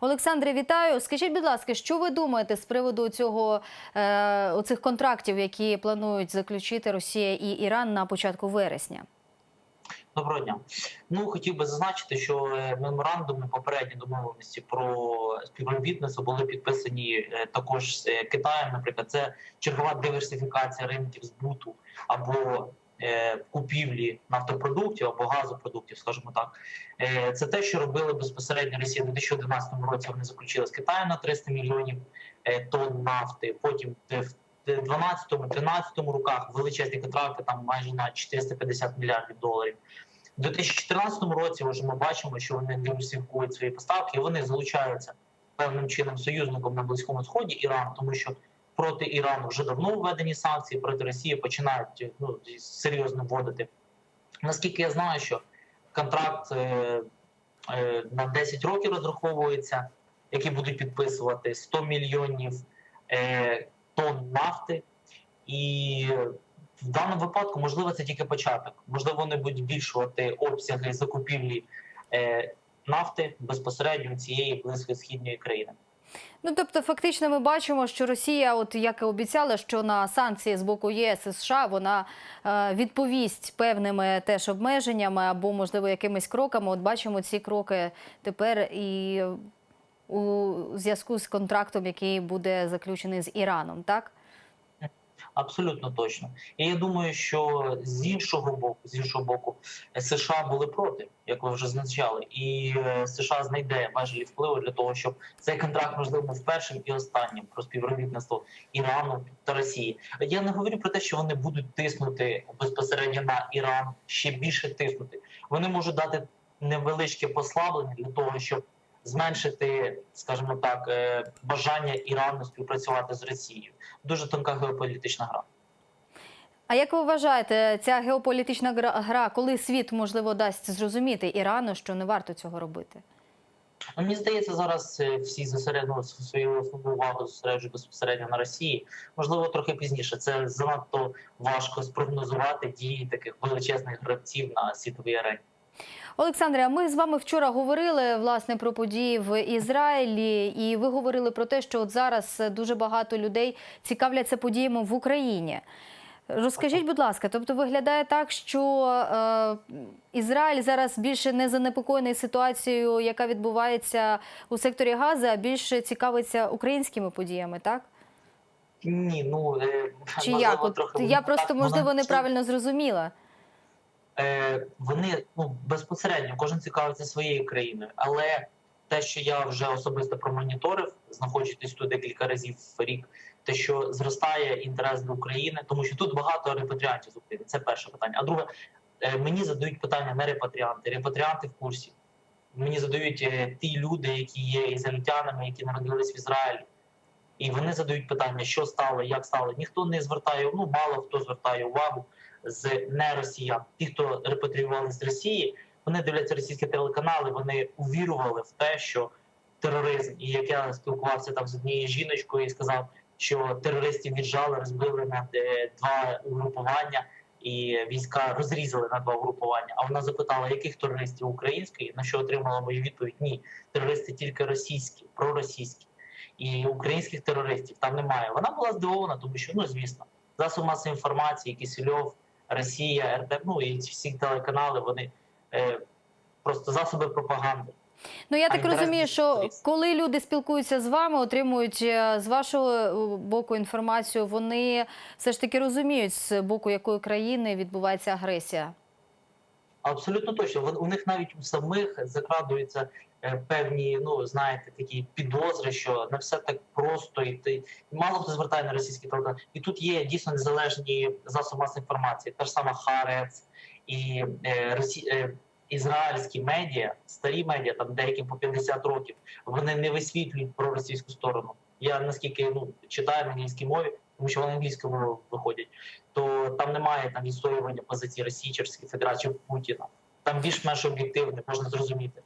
Олександре, вітаю. Скажіть, будь ласка, що ви думаєте з приводу цього е, оцих контрактів, які планують заключити Росія і Іран на початку вересня? Доброго дня. Ну хотів би зазначити, що е, меморандуми попередні домовленості про співробітництво були підписані е, також з Китаєм. Наприклад, це чергова диверсифікація ринків збуту або купівлі нафтопродуктів або газопродуктів, скажімо так. Е, Це те, що робили безпосередньо Росія у 2011 році. Вони заключили з Китаєм на 300 мільйонів е, тонн нафти. Потім е, в 12-13 роках величезні контракти там майже на 450 мільярдів доларів. У 2014 році вже ми бачимо, що вони диверсифікують свої поставки, і вони залучаються певним чином союзником на близькому сході Іран, тому що проти Ірану вже давно введені санкції, проти Росії починають ну серйозно вводити. Наскільки я знаю, що контракт е, е, на 10 років розраховується, які будуть підписувати 100 мільйонів е, тонн нафти, і в даному випадку, можливо, це тільки початок. Можливо, вони будуть збільшувати обсяги закупівлі е, нафти безпосередньо цієї близькосхідної країни. Ну тобто, фактично, ми бачимо, що Росія, от як і обіцяла, що на санкції з боку ЄС і США вона е, відповість певними теж обмеженнями або, можливо, якимись кроками. От бачимо ці кроки тепер і у зв'язку з контрактом, який буде заключений з Іраном, так? Абсолютно точно. І я думаю, що з іншого боку, з іншого боку, США були проти, як ви вже зазначали, і е, США знайде важелі впливу для того, щоб цей контракт можливо був першим і останнім про співробітництво Ірану та Росії. Я не говорю про те, що вони будуть тиснути безпосередньо на Іран ще більше тиснути. Вони можуть дати невеличке послаблення для того, щоб зменшити, скажімо так, е, бажання Ірану співпрацювати з Росією. Дуже тонка геополітична гра. А як ви вважаєте, ця геополітична гра- коли світ можливо дасть зрозуміти Ірану, що не варто цього робити? Ну, Мені здається, зараз е, всі зосередили свою увагу зосереджують безпосередньо на Росії. Можливо, трохи пізніше. Це занадто важко спрогнозувати дії таких величезних гравців на світовій арені. Олександре, ми з вами вчора говорили власне про події в Ізраїлі, і ви говорили про те, що от зараз дуже багато людей цікавляться подіями в Україні. Розкажіть, будь ласка, тобто виглядає так, що е, Ізраїль зараз більше не занепокоєний ситуацією, яка відбувається у секторі Гази, а більше цікавиться українськими подіями, так? Ні, ну е, Чи можливо, як? От трохи я так, просто можливо неправильно зрозуміла. Е, вони ну безпосередньо кожен цікавиться своєю країною, але те, що я вже особисто промоніторив, знаходячись тут декілька разів в рік, те, що зростає інтерес до України, тому що тут багато репатріантів з України. Це перше питання. А друге, е, мені задають питання не репатріанти. Репатріанти в курсі. Мені задають е, ті люди, які є ізраїльтянами, які народились в Ізраїлі. І вони задають питання, що стало, як стало. Ніхто не звертає, ну мало хто звертає увагу з не росіян. Ті, хто репатріювали з Росії, вони дивляться російські телеканали. Вони увірували в те, що тероризм, і як я спілкувався там з однією жіночкою і сказав, що терористів віджали, розбили на е, два угрупування, і війська розрізали на два угрупування. А вона запитала, яких терористів української, на що отримала мою відповідь: ні, терористи тільки російські, проросійські. І українських терористів там немає. Вона була здивована, тому що ну звісно, засоби масової інформації, Кисельов, Росія, РД, ну і всі телеканали, вони е, просто засоби пропаганди. Ну я так розумію, що коли люди спілкуються з вами, отримують е, з вашого е, боку інформацію, вони все ж таки розуміють з боку якої країни відбувається агресія. Абсолютно точно. Вон- У них навіть у самих закрадуються е, певні, ну знаєте, такі підозри, що не все так просто, і ти мало хто звертає на російські телеканали. І тут є дійсно незалежні засоби масової інформації, та ж сама Харец і е, Росі... е, ізраїльські медіа, старі медіа, там деяким по 50 років, вони не висвітлюють про російську сторону. Я наскільки ну читаю на англійській мові, тому що вони англійською виходять, то там немає там відстоювання позиції Росії Російської Федерації Путіна. Там більш-менш об'єктивне, можна зрозуміти.